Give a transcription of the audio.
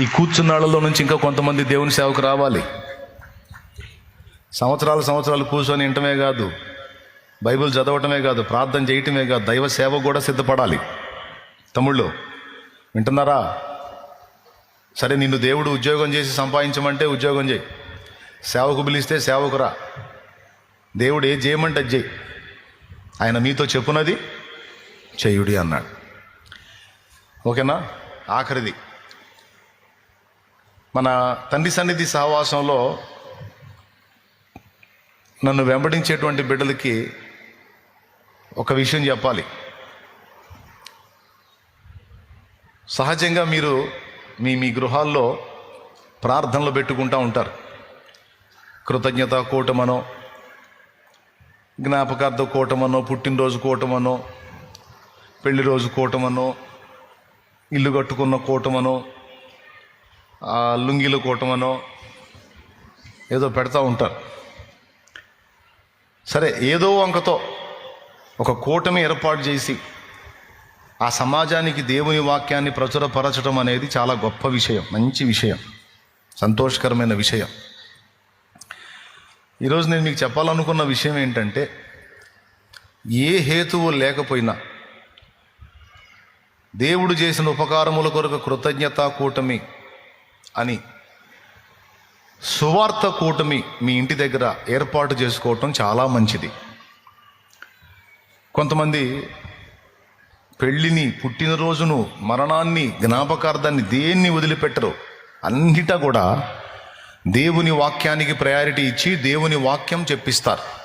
ఈ కూర్చున్నాళ్ళలో నుంచి ఇంకా కొంతమంది దేవుని సేవకు రావాలి. సంవత్సరాలు సంవత్సరాలు కూర్చొని వింటమే కాదు బైబిల్ చదవటమే కాదు ప్రార్థన చేయటమే కాదు దైవ సేవ కూడా సిద్ధపడాలి. తమ్ముళ్ళు వింటున్నారా? సరే నిన్ను దేవుడు ఉద్యోగం చేసి సంపాదించమంటే ఉద్యోగం చేయి. సేవకు పిలిస్తే సేవకు రా. దేవుడు ఏ చేయమంటే చేయి. ఆయన మీతో చెప్పున్నది చేయుడి అన్నాడు. ఓకేనా? ఆఖరిది. మన తండ్రి సన్నిధి సహవాసంలో నన్ను వెంబడించేటువంటి బిడ్డలకి ఒక విషయం చెప్పాలి. సహజంగా మీరు మీ మీ గృహాల్లో ప్రార్థనలు పెట్టుకుంటూ ఉంటారు. కృతజ్ఞత కూటమనో జ్ఞాపకార్థ కూటమనో పుట్టినరోజు కూటమనో పెళ్ళి రోజు కూటమనో ఇల్లు కట్టుకున్న కూటమనో లుంగీలు కూటమనో ఏదో పెడతా ఉంటారు. సరే ఏదో వంకతో ఒక కూటమి ఏర్పాటు చేసి ఆ సమాజానికి దేవుని వాక్యాన్ని ప్రచురపరచడం అనేది చాలా గొప్ప విషయం మంచి విషయం సంతోషకరమైన విషయం. ఈరోజు నేను మీకు చెప్పాలనుకున్న విషయం ఏంటంటే ఏ హేతువు లేకపోయినా దేవుడు చేసిన ఉపకారముల కొరకు కృతజ్ఞత కూటమి అని. సువార్త కూటమి మీ ఇంటి దగ్గర ఏర్పాటు చేసుకోవటం చాలా మంచిది. కొంతమంది పెళ్ళిని పుట్టినరోజును మరణాన్ని జ్ఞాపకార్థాన్ని దేన్ని వదిలిపెట్టరు? అన్నిటా కూడా దేవుని వాక్యానికి ప్రయారిటీ ఇచ్చి దేవుని వాక్యం చెప్పిస్తారు.